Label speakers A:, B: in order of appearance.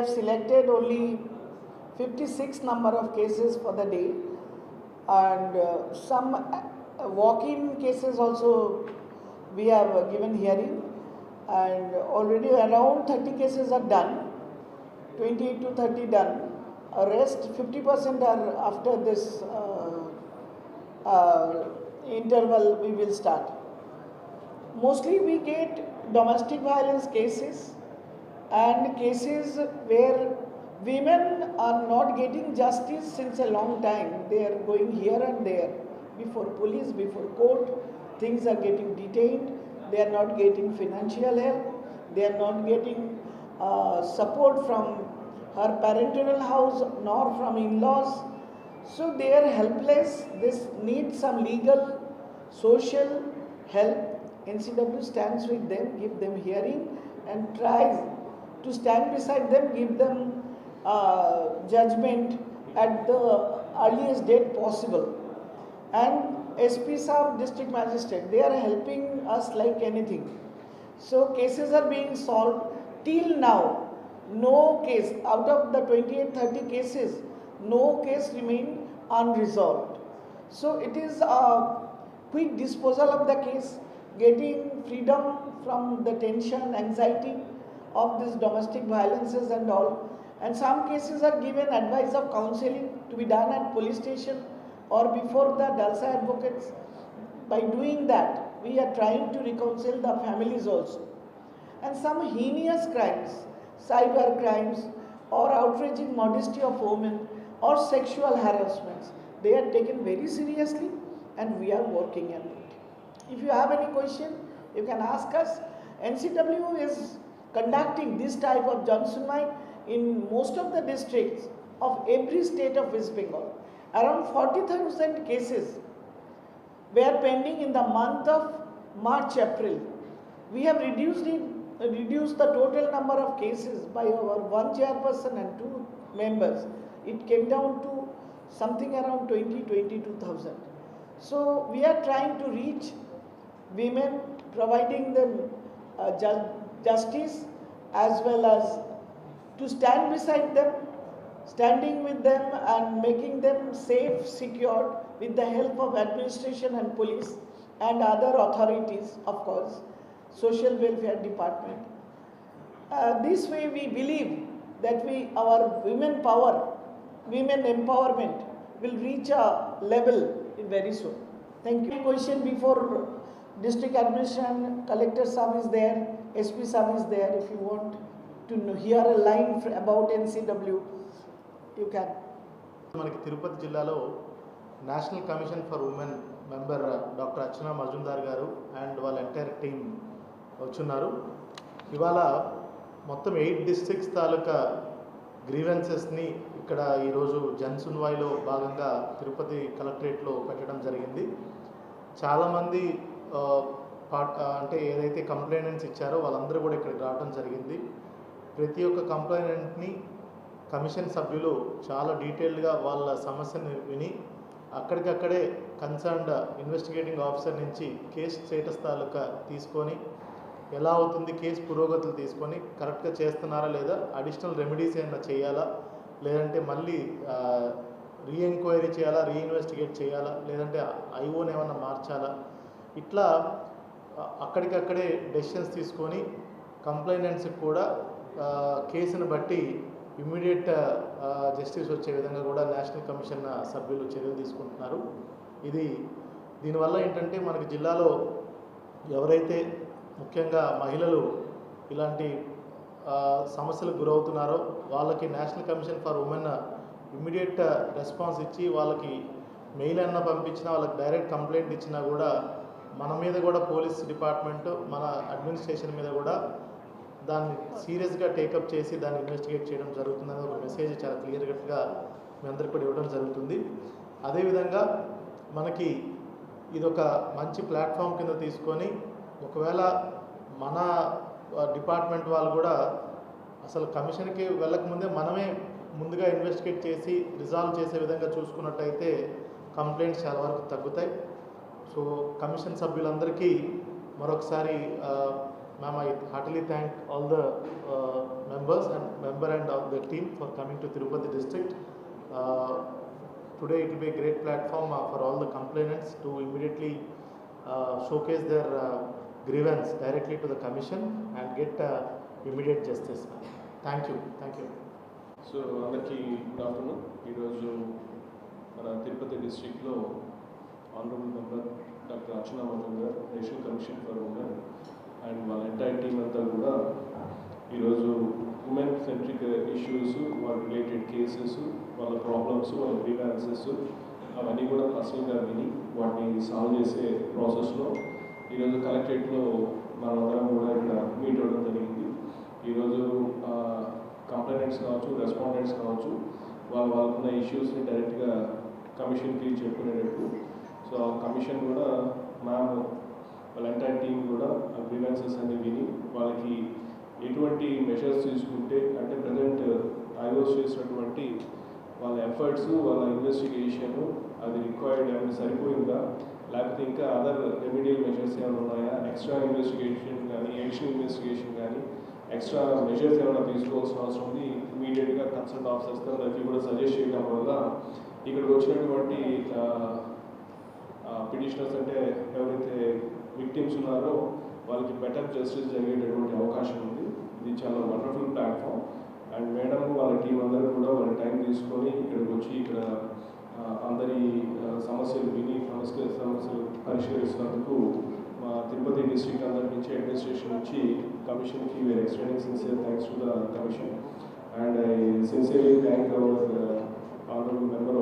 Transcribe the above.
A: have selected only 56 number of cases for the day. And uh, some uh, walk-in cases also we have given hearing. And already around 30 cases are done 28 to 30 done. Uh, rest 50% are after this uh, uh, interval we will start. Mostly we get domestic violence cases and cases where women are not getting justice since a long time. They are going here and there before police before court. Things are getting detained. They are not getting financial help. They are not getting uh, support from her parental house nor from in-laws. So they are helpless. This needs some legal social help. Ncw stands with them give them hearing and tries to stand beside them give them uh, judgment at the earliest date possible. And sp sahab district magistrate they are helping us like anything. So cases are being solved. Till now no case out of the 28 30 cases no case remained unresolved. So it is a quick disposal of the case getting freedom from the tension anxiety of these domestic violences and all. And some cases are given advice of counseling to be done at police station or before the dalsa advocates. By doing that we are trying to reconcile the families also. And some heinous crimes cyber crimes or outraging modesty of women or sexual harassments they are taken very seriously and we are working on it. If you have any question you can ask us. Ncw is conducting this type of Johnson in most of the districts of every state of West Bengal. Around 40,000 cases were pending in the month of March, April. We have reduced it, reduced the total number of cases by our one chairperson and two members. It came down to something around 20, 22,000. So we are trying to reach women, providing them uh, justice as well as to stand beside them, standing with them and making them safe, secure with the help of administration and police and other authorities, of course, social welfare department. Uh, this way we believe that we, our women power, women empowerment will reach a level very soon. Thank you. Question before district administration, collector sub is there, SP sub is there. If you want to know, hear a line about NCW, you can.
B: మనకి తిరుపతి జిల్లాలో national commission for women member doctor Archana Majumdar garu and వాళ్ళ entire team వచ్చున్నారు ఇవాళ మొత్తం eight districts తాలూకా గ్రీవెన్సెస్ని ఇక్కడ ఈరోజు జన్సున్వాయిలో భాగంగా తిరుపతి కలెక్టరేట్లో పెట్టడం జరిగింది చాలామంది అంటే ఏదైతే కంప్లైంట్స్ ఇచ్చారో వాళ్ళందరూ కూడా ఇక్కడికి రావడం జరిగింది. ప్రతి ఒక్క కంప్లైంట్ని కమిషన్ సభ్యులు చాలా డీటెయిల్డ్గా వాళ్ళ సమస్యను విని అక్కడికక్కడే కన్సర్న్డ్ ఇన్వెస్టిగేటింగ్ ఆఫీసర్ నుంచి కేసు స్టేటస్ తాలూకా తీసుకొని ఎలా అవుతుంది కేసు పురోగతులు తీసుకొని కరెక్ట్గా చేస్తున్నారా లేదా అడిషనల్ రెమెడీస్ ఏమైనా చేయాలా లేదంటే మళ్ళీ రీఎంక్వైరీ చేయాలా రీఇన్వెస్టిగేట్ చేయాలా లేదంటే ఐఓని ఏమైనా మార్చాలా ఇట్లా అక్కడికక్కడే డెసిషన్స్ తీసుకొని కంప్లైనెంట్స్కి కూడా కేసును బట్టి ఇమ్మీడియట్ జస్టిస్ వచ్చే విధంగా కూడా నేషనల్ కమిషన్ సభ్యులు చర్యలు తీసుకుంటున్నారు. ఇది దీనివల్ల ఏంటంటే మనకి జిల్లాలో ఎవరైతే ముఖ్యంగా మహిళలు ఇలాంటి సమస్యలకు గురవుతున్నారో వాళ్ళకి national commission for women immediate response ఇచ్చి వాళ్ళకి మెయిల్ అన్న పంపించినా వాళ్ళకి డైరెక్ట్ కంప్లైంట్ ఇచ్చినా కూడా మన మీద కూడా పోలీస్ డిపార్ట్మెంట్ మన అడ్మినిస్ట్రేషన్ మీద కూడా దాన్ని సీరియస్గా టేకప్ చేసి దాన్ని ఇన్వెస్టిగేట్ చేయడం జరుగుతుందని ఒక మెసేజ్ చాలా క్లియర్ కట్గా మీ అందరికి కూడా ఇవ్వడం జరుగుతుంది. అదేవిధంగా మనకి ఇదొక మంచి ప్లాట్ఫామ్ కింద తీసుకొని ఒకవేళ మన డిపార్ట్మెంట్ వాళ్ళు కూడా అసలు కమిషన్కి వెళ్ళకముందే మనమే ముందుగా ఇన్వెస్టిగేట్ చేసి రిజాల్వ్ చేసే విధంగా చూసుకున్నట్టయితే కంప్లైంట్స్ చాలా వరకు తగ్గుతాయి. సో కమిషన్ సభ్యులందరికీ మరొకసారి ma'am I heartly thank all the members and member and of the team for coming to Tirupati district today it be great platform for all the complainants to immediately showcase their grievance directly to the commission and get immediate justice thank you thank you
C: so అందరికీ good afternoon ఈరోజు మన తిరుపతి డిస్ట్రిక్ట్లో honourable member doctor Archana garu national commission for women and వాళ్ళ entire team అంతా కూడా ఈరోజు women centric issues వాళ్ళ related cases వాళ్ళ ప్రాబ్లమ్స్ వాళ్ళ గ్రీవాన్సెస్ అవన్నీ కూడా పర్సనల్గా విని వాటిని సాల్వ్ చేసే ప్రాసెస్లో ఈరోజు కలెక్టరేట్లో మనందరం కూడా ఇక్కడ మీట్ అవ్వడం జరిగింది. ఈరోజు కంప్లైంట్స్ కావచ్చు రెస్పాండెంట్స్ కావచ్చు వాళ్ళు వాళ్ళకున్న ఇష్యూస్ని డైరెక్ట్గా కమిషన్కి చెప్పుకునేటట్టు సో ఆ కమిషన్ కూడా మ్యామ్ వాళ్ళ ఎంటైర్ టీం కూడా ఆ గ్రీవెన్సెస్ అన్ని విని వాళ్ళకి ఎటువంటి మెషర్స్ తీసుకుంటే అంటే ప్రజెంట్ ఐఓస్ చేసినటువంటి వాళ్ళ ఎఫర్ట్స్ వాళ్ళ ఇన్వెస్టిగేషన్ అది రిక్వైర్డ్ ఏమైనా సరిపోయిందా? లేకపోతే ఇంకా అదర్ రెమిడియల్ మెషర్స్ ఏమైనా ఉన్నాయా? ఎక్స్ట్రా ఇన్వెస్టిగేషన్ కానీ ఎడిషనల్ ఇన్వెస్టిగేషన్ కానీ ఎక్స్ట్రా మెజర్స్ ఏమైనా తీసుకోవాల్సిన అవసరం ఉంది? ఇమీడియట్గా కన్సల్ట్ ఆఫీసర్స్ అందరికీ కూడా సజెస్ట్ చేయడం వల్ల ఇక్కడికి వచ్చినటువంటి పిటిషనర్స్ అంటే ఎవరైతే విక్టిమ్స్ ఉన్నారో వాళ్ళకి బెటర్ జస్టిస్ జరిగేటటువంటి అవకాశం ఉంది. ఇది చాలా వండర్ఫుల్ ప్లాట్ఫామ్ అండ్ మేడం వాళ్ళ టీం అందరూ కూడా వాళ్ళ టైం తీసుకొని ఇక్కడికి వచ్చి ఇక్కడ అందరి సమస్యలు విని సమస్య సమస్యలు పరిష్కరిస్తున్నందుకు మా తిరుపతి డిస్ట్రిక్ట్ అందరి నుంచి అడ్మినిస్ట్రేషన్ వచ్చి కమిషన్కి we're extending sincere thanks to the commission and I sincerely thank our honourable member